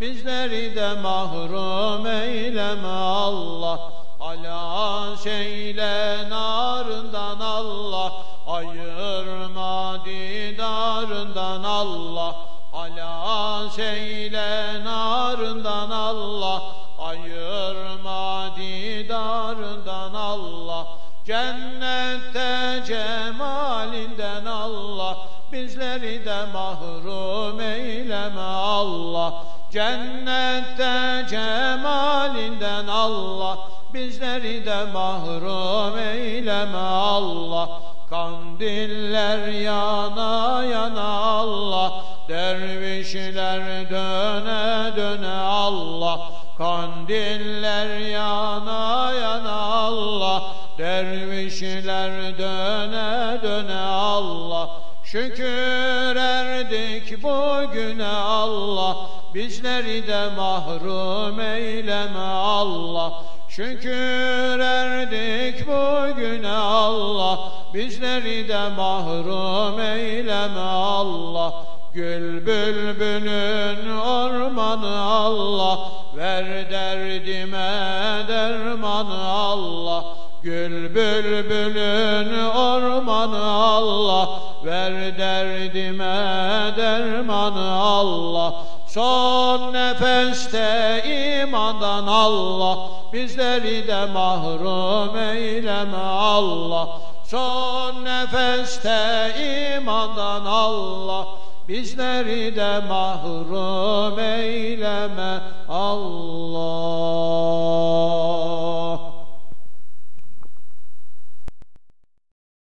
Bizleri de mahrum eyleme Allah. Ala şeyle narından Allah. Ayırma didarından Allah. Ala şeyle narından Allah. Ayırma didarından Allah. Cennette cemalinden Allah. Bizleri de mahrum eyleme Allah Cennette cemalinden Allah Bizleri de mahrum eyleme Allah. Kandiller yana yana Allah Dervişler döne döne Allah. Kandiller yana yana Allah Dervişler döne döne Allah. Şükür erdik bugüne Allah Bizleri de mahrum eyleme Allah. Şükür erdik bugüne Allah. Bizleri de mahrum eyleme Allah. Gül bülbülün ormanı Allah. Ver derdime dermanı Allah. Gül bülbülün ormanı Allah. Ver derdime dermanı Allah Son nefeste imandan Allah Bizleri de mahrum eyleme Allah. Son nefeste imandan Allah Bizleri de mahrum eyleme Allah